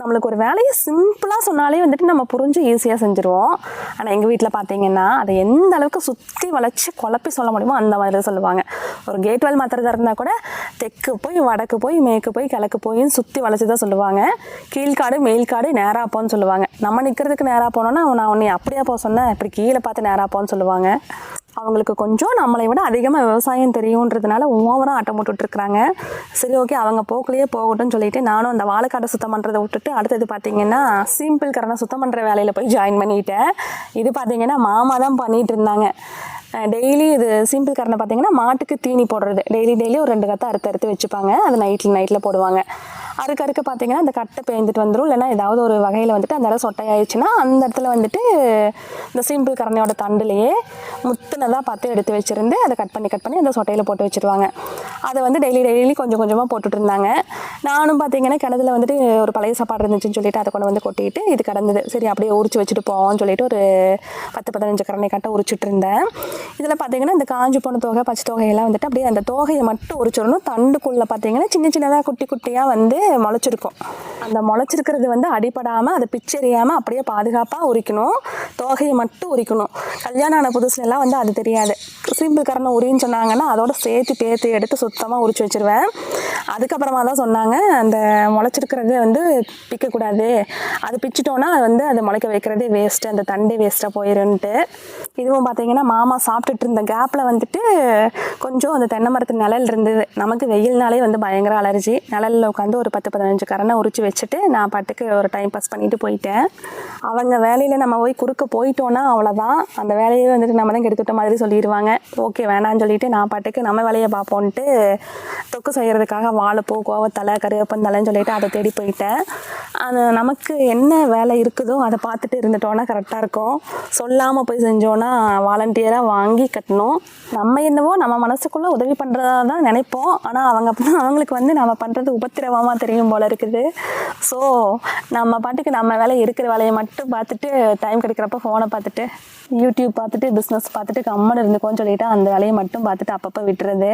நம்மளுக்கு ஒரு வேலையை சிம்பிளாக சொன்னாலே வந்துட்டு நம்ம புரிஞ்சு ஈஸியாக செஞ்சுருவோம். ஆனால் எங்கள் வீட்டில் பார்த்தீங்கன்னா அதை எந்த அளவுக்கு சுற்றி வளைச்சி குழப்பி சொல்ல முடியுமோ அந்த மாதிரி சொல்லுவாங்க. ஒரு கேட் வேல் மாத்திரதா இருந்தால் கூட தெற்கு போய் வடக்கு போய் மேற்கு போய் கிழக்கு போய் சுற்றி வளைச்சி தான் சொல்லுவாங்க. கீழ்காடு மேல்காடு நேராக போன்னு சொல்லுவாங்க. நம்ம நிற்கிறதுக்கு நேராக போனோன்னா நான் உன்னை அப்படியே போக சொன்னேன் இப்படி கீழே பார்த்து நேராக போன்னு சொல்லுவாங்க. அவங்களுக்கு கொஞ்சம் நம்மளை விட அதிகமாக விவசாயம் தெரியுன்றதுனால ஓவராக ஆட்டம் போட்டுட்ருக்குறாங்க. சரி ஓகே அவங்க போக்குலேயே போகட்டும்னு சொல்லிட்டு நானும் அந்த வாழைக்காடை சுத்தம் பண்ணுறதை விட்டுட்டு அடுத்தது பார்த்தீங்கன்னா சிம்பிள் கரனை சுத்தம் பண்ணுற வேலையில் போய் ஜாயின் பண்ணிட்டேன். இது பார்த்தீங்கன்னா மாமா தான் பண்ணிகிட்டு இருந்தாங்க டெய்லி இது சிம்பிள் கரனை பார்த்தீங்கன்னா மாட்டுக்கு தீனி போடுறது. டெய்லி டெய்லி ஒரு ரெண்டு கத்தை அறுத்து அறுத்து வச்சுப்பாங்க. அது நைட்டில் நைட்டில் போடுவாங்க. அறுக்க அறுக்க பார்த்தீங்கன்னா அந்த கட்டை பேய்ந்துட்டு வந்துடும் இல்லைன்னா ஏதாவது ஒரு வகையில் வந்துட்டு அந்த இடம் சொட்டையாயிடுச்சுன்னா அந்த இடத்துல வந்துட்டு இந்த சிம்பிள் கரணையோட தண்டுலையே முத்துனதாக பார்த்து எடுத்து வச்சுருந்து அதை கட் பண்ணி கட் பண்ணி அந்த சொட்டையில் போட்டு வச்சுருவாங்க. அதை வந்து டெய்லி டெய்லி கொஞ்சம் கொஞ்சமாக போட்டுட்டு இருந்தாங்க. நானும் பார்த்தீங்கன்னா கிணத்துல வந்துட்டு ஒரு பழைய சாப்பாடு இருந்துச்சுன்னு சொல்லிட்டு அதை கொண்டு வந்து கொட்டிட்டு இது கிடந்தது. சரி அப்படியே உரிச்சு வச்சுட்டு போவோம்னு சொல்லிட்டு ஒரு பத்து பதினஞ்சு கரணை கட்டை உரிச்சுட்டு இருந்தேன். இதில் பார்த்தீங்கன்னா இந்த காஞ்சி போன தொகை பச்சை தொகையெல்லாம் வந்துட்டு அப்படியே அந்த தோகையை மட்டும் உரிச்சிடணும். தண்டுக்குள்ளே பார்த்தீங்கன்னா சின்ன சின்னதாக குட்டி குட்டியாக வந்து முளைச்சிருக்கும். அந்த முளைச்சிருக்கிறது வந்து அடிபடாமல் அதை பிச்செறியாமல் அப்படியே பாதுகாப்பாக உரிக்கணும். தோகையை மட்டும் உரிக்கணும். கல்யாணம் ஆன புதுசுலலாம் வந்து அது தெரியாது. சிம்பிள் கரணம் உரின்னு சொன்னாங்கன்னா அதோட சேர்த்து பேத்து எடுத்து சுத்தமாக உரிச்சு வச்சிருவேன். அதுக்கப்புறமா தான் சொன்னாங்க அந்த முளைச்சிருக்கிறது வந்து பிக்கக்கூடாது. அது பிச்சிட்டோன்னா அது வந்து அது முளைக்க வைக்கிறதே வேஸ்ட்டு அந்த தண்டே வேஸ்ட்டாக போயிருன்ட்டு. இதுவும் பார்த்தீங்கன்னா மாமா சாப்பிட்டுட்டு இருந்த கேப்பில் வந்துட்டு கொஞ்சம் அந்த தென்னை மரத்து நிழல் இருந்தது. நமக்கு வெயில்னாலே வந்து பயங்கர அலர்ஜி நிழலில் உட்காந்து ஒரு பத்து பதினஞ்சு கரணை உரிச்சு வச்சுட்டு நான் பாட்டுக்கு ஒரு டைம் பாஸ் பண்ணிட்டு போயிட்டேன். அவங்க வேலையில் நம்ம போய் குறுக்க போயிட்டோன்னா அவ்வளோதான் அந்த வேலையை வந்துட்டு நம்ம தான் கெடுத்துட்ட மாதிரி சொல்லிடுவாங்க. ஓகே வேணான்னு சொல்லிட்டு நான் பாட்டுக்கு நம்ம வேலையை பார்ப்போன்ட்டு தொக்கு செய்கிறதுக்காக வாழைப்பூ கோவத்தலை கருவேப்பந்தலைன்னு சொல்லிட்டு அதை தேடி போயிட்டேன். அது நமக்கு என்ன வேலை இருக்குதோ அதை பார்த்துட்டு இருந்துட்டோன்னா கரெக்டாக இருக்கும். சொல்லாமல் போய் செஞ்சோன்னா வாலண்டியராக வாங்கி கட்டணும். நம்ம என்னவோ நம்ம மனசுக்குள்ளே உதவி பண்ணுறதா தான் நினைப்போம். ஆனால் அவங்க அவங்களுக்கு வந்து நம்ம பண்ணுறது உபத்திரவமாக தெரியும் போல இருக்குது. ஸோ நம்ம பாட்டுக்கு நம்ம வேலை இருக்கிற வேலையை மட்டும் பார்த்துட்டு டைம் கிடைக்கிறப்ப ஃபோனை பார்த்துட்டு யூடியூப் பார்த்துட்டு பிஸ்னஸ் பார்த்துட்டு கம்மன் இருந்துக்கோன்னு சொல்லிட்டு அந்த வேலையை மட்டும் பார்த்துட்டு அப்பப்போ விட்டுறது.